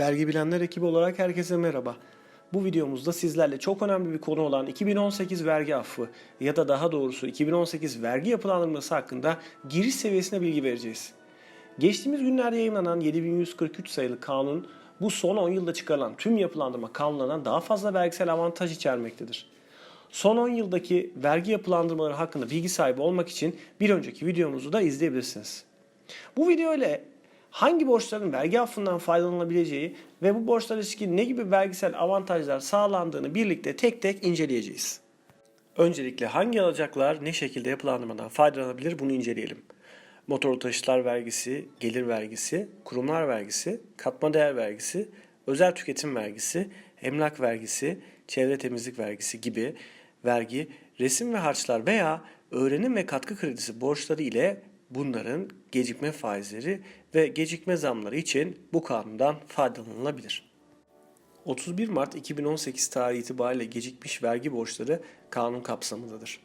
Vergi Bilenler ekibi olarak herkese merhaba. Bu videomuzda sizlerle çok önemli bir konu olan 2018 vergi affı ya da daha doğrusu 2018 vergi yapılandırması hakkında giriş seviyesine bilgi vereceğiz. Geçtiğimiz günlerde yayınlanan 7143 sayılı kanun bu son 10 yılda çıkarılan tüm yapılandırma kanunlarından daha fazla vergisel avantaj içermektedir. Son 10 yıldaki vergi yapılandırmaları hakkında bilgi sahibi olmak için bir önceki videomuzu da izleyebilirsiniz. Bu video ile hangi borçların vergi affından faydalanılabileceği ve bu borçlar ilişkin ne gibi vergisel avantajlar sağlandığını birlikte tek tek inceleyeceğiz. Öncelikle hangi alacaklar ne şekilde yapılandırmadan faydalanabilir bunu inceleyelim. Motorlu taşıtlar vergisi, gelir vergisi, kurumlar vergisi, katma değer vergisi, özel tüketim vergisi, emlak vergisi, çevre temizlik vergisi gibi vergi, resim ve harçlar veya öğrenim ve katkı kredisi borçları ile bunların gecikme faizleri ve gecikme zamları için bu kanundan faydalanılabilir. 31 Mart 2018 tarihi itibariyle gecikmiş vergi borçları kanun kapsamındadır.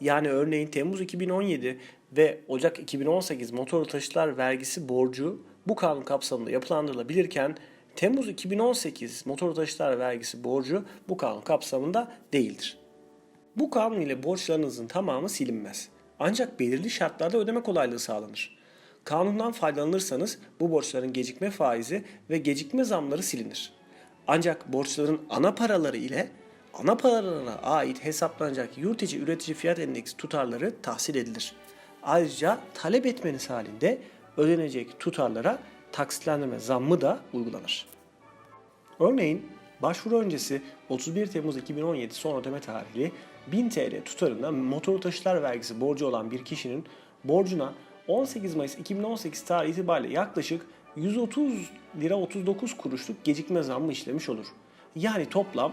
Yani örneğin Temmuz 2017 ve Ocak 2018 motorlu taşıtlar vergisi borcu bu kanun kapsamında yapılandırılabilirken Temmuz 2018 motorlu taşıtlar vergisi borcu bu kanun kapsamında değildir. Bu kanun ile borçlarınızın tamamı silinmez. Ancak belirli şartlarda ödeme kolaylığı sağlanır. Kanundan faydalanırsanız bu borçların gecikme faizi ve gecikme zamları silinir. Ancak borçların ana paraları ile ana paralarına ait hesaplanacak yurt içi üretici fiyat endeksi tutarları tahsil edilir. Ayrıca talep etmeniz halinde ödenecek tutarlara taksitlendirme zammı da uygulanır. Örneğin başvuru öncesi 31 Temmuz 2017 son ödeme tarihli 1000 TL tutarında motorlu taşıtlar vergisi borcu olan bir kişinin borcuna 18 Mayıs 2018 tarihi itibariyle yaklaşık 130 lira 39 kuruşluk gecikme zammı işlemiş olur. Yani toplam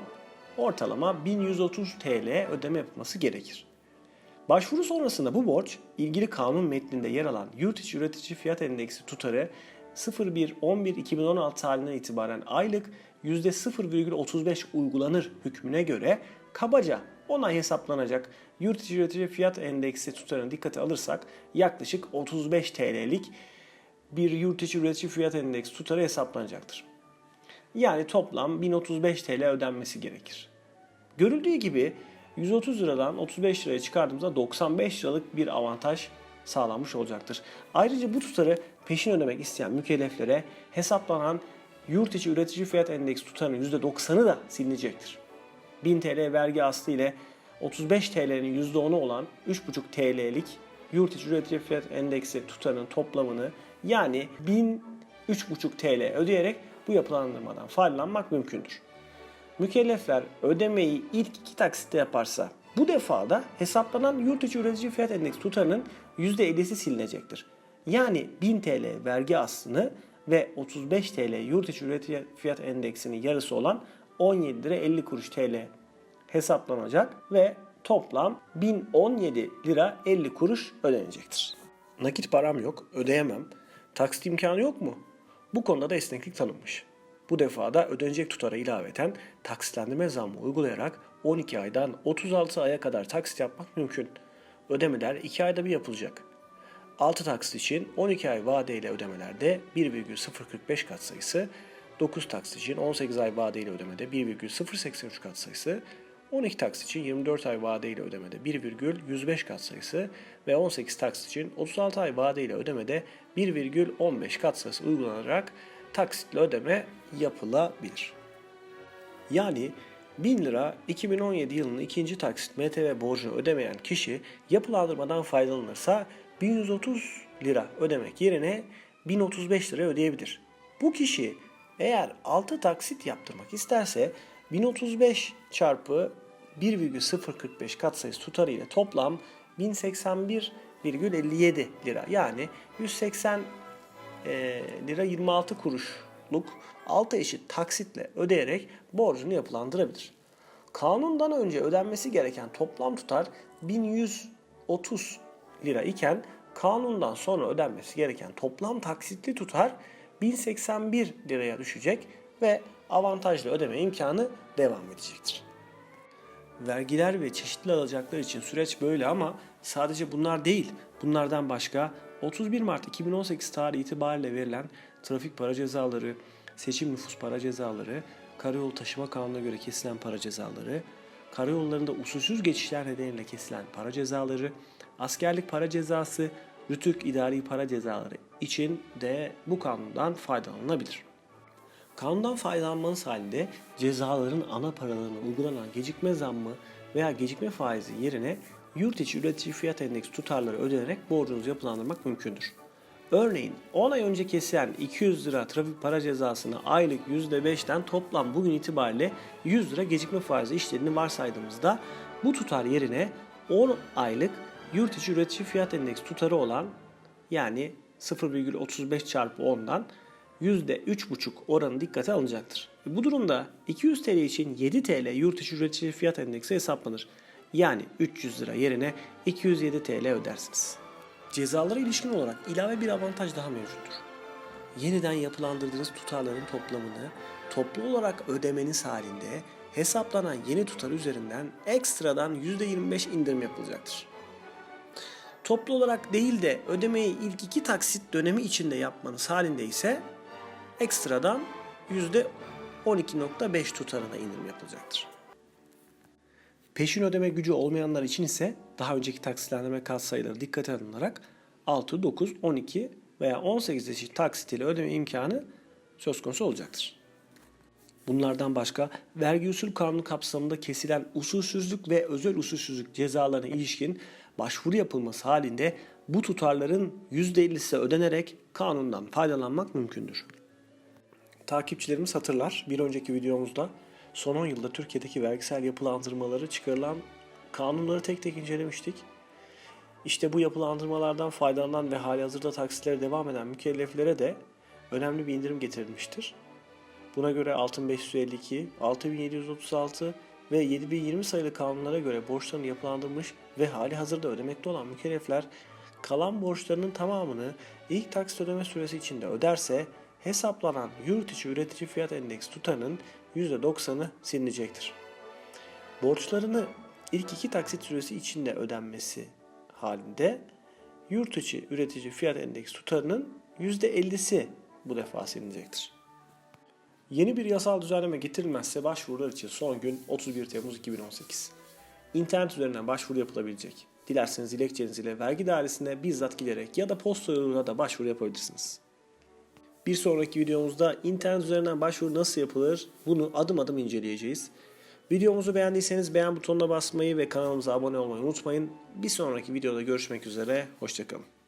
ortalama 1130 TL ödeme yapılması gerekir. Başvuru sonrasında bu borç ilgili kanun metninde yer alan yurt içi üretici fiyat endeksi tutarı 01.11.2016 tarihinden itibaren aylık %0,35 uygulanır hükmüne göre kabaca onay hesaplanacak yurt içi üretici fiyat endeksi tutarını dikkate alırsak yaklaşık 35 TL'lik bir yurt içi üretici fiyat endeksi tutarı hesaplanacaktır. Yani toplam 1035 TL ödenmesi gerekir. Görüldüğü gibi 130 liradan 35 liraya çıkardığımızda 95 liralık bir avantaj sağlanmış olacaktır. Ayrıca bu tutarı peşin ödemek isteyen mükelleflere hesaplanan yurt içi üretici fiyat endeksi tutarının %90'ı da silinecektir. 1000 TL vergi aslı ile 35 TL'nin %10'u olan 3,5 TL'lik yurt içi üretici fiyat endeksi tutarının toplamını yani 1000 3,5 TL ödeyerek bu yapılandırmadan faydalanmak mümkündür. Mükellefler ödemeyi ilk iki taksitte yaparsa bu defa da hesaplanan yurt içi üretici fiyat endeksi tutarının %50'si silinecektir. Yani 1000 TL vergi aslını ve 35 TL yurt içi üretici fiyat endeksinin yarısı olan 17 lira 50 kuruş TL hesaplanacak ve toplam 1017 lira 50 kuruş ödenecektir. Nakit param yok, ödeyemem. Taksit imkanı yok mu? Bu konuda da esneklik tanınmış. Bu defa da ödenecek tutara ilaveten taksitlendirme zammı uygulayarak 12 aydan 36 aya kadar taksit yapmak mümkün. Ödemeler 2 ayda bir yapılacak. 6 taksit için 12 ay vadeyle ödemelerde 1,045 katsayısı, 9 taksit için 18 ay vadeyle ödemede 1,083 katsayısı, 12 taksit için 24 ay vadeyle ödemede 1,105 katsayısı ve 18 taksit için 36 ay vadeyle ödemede 1,15 katsayısı uygulanarak taksitle ödeme yapılabilir. Yani 1000 lira 2017 yılının ikinci taksit MTV borcunu ödemeyen kişi yapılandırmadan faydalanırsa 1130 lira ödemek yerine 1035 lira ödeyebilir. Bu kişi eğer 6 taksit yaptırmak isterse 1035 çarpı 1,045 katsayısı tutarı ile toplam 1081,57 lira yani 180 e, lira 26 kuruşluk 6 eşit taksitle ödeyerek borcunu yapılandırabilir. Kanundan önce ödenmesi gereken toplam tutar 1130 lira iken kanundan sonra ödenmesi gereken toplam taksitli tutar 1081 liraya düşecek ve avantajlı ödeme imkanı devam edecektir. Vergiler ve çeşitli alacaklar için süreç böyle ama sadece bunlar değil. Bunlardan başka 31 Mart 2018 tarihi itibariyle verilen trafik para cezaları, seçim nüfus para cezaları, karayolu taşıma kanununa göre kesilen para cezaları, karayollarında usulsüz geçişler nedeniyle kesilen para cezaları, askerlik para cezası, rütük idari para cezaları için de bu kanundan faydalanılabilir. Kanundan faydalanmanız halinde cezaların ana paralarına uygulanan gecikme zammı veya gecikme faizi yerine yurt içi üretici fiyat endeksi tutarları ödenerek borcunuzu yapılandırmak mümkündür. Örneğin 10 ay önce kesilen 200 lira trafik para cezasını aylık %5'ten toplam bugün itibariyle 100 lira gecikme faizi işlediğini varsaydığımızda bu tutar yerine 10 aylık yurt içi üretici fiyat endeksi tutarı olan yani 0,35 çarpı 10'dan %3,5 oranı dikkate alınacaktır. Bu durumda 200 TL için 7 TL yurt içi üretici fiyat endeksi hesaplanır. Yani 300 lira yerine 207 TL ödersiniz. Cezalara ilişkin olarak ilave bir avantaj daha mevcuttur. Yeniden yapılandırdığınız tutarların toplamını toplu olarak ödemeniz halinde hesaplanan yeni tutar üzerinden ekstradan %25 indirim yapılacaktır. Toplu olarak değil de ödemeyi ilk iki taksit dönemi içinde yapmanız halinde ise ekstradan %12.5 tutarına indirim yapılacaktır. Peşin ödeme gücü olmayanlar için ise daha önceki taksitlendirme kat sayıları dikkate alınarak 6, 9, 12 veya 18 eşit taksit ile ödeme imkanı söz konusu olacaktır. Bunlardan başka vergi usul kanunu kapsamında kesilen usulsüzlük ve özel usulsüzlük cezalarına ilişkin başvuru yapılması halinde bu tutarların %50'si ödenerek kanundan faydalanmak mümkündür. Takipçilerimiz hatırlar bir önceki videomuzda son 10 yılda Türkiye'deki vergisel yapılandırmaları çıkarılan kanunları tek tek incelemiştik. İşte bu yapılandırmalardan faydalanan ve hali hazırda taksitlere devam eden mükelleflere de önemli bir indirim getirilmiştir. Buna göre 6552, 6736 ve 7020 sayılı kanunlara göre borçlarını yapılandırmış ve hali hazırda ödemekte olan mükellefler kalan borçlarının tamamını ilk taksit ödeme süresi içinde öderse hesaplanan yurt içi üretici fiyat endeksi tutarının %90'ı silinecektir. Borçlarını ilk iki taksit süresi içinde ödenmesi halinde yurt içi üretici fiyat endeksi tutarının %50'si bu defa silinecektir. Yeni bir yasal düzenleme getirilmezse başvurular için son gün 31 Temmuz 2018. İnternet üzerinden başvuru yapılabilecek. Dilerseniz dilekçeniz ile vergi dairesine bizzat giderek ya da posta yoluyla da başvuru yapabilirsiniz. Bir sonraki videomuzda internet üzerinden başvuru nasıl yapılır bunu adım adım inceleyeceğiz. Videomuzu beğendiyseniz beğen butonuna basmayı ve kanalımıza abone olmayı unutmayın. Bir sonraki videoda görüşmek üzere, hoşçakalın.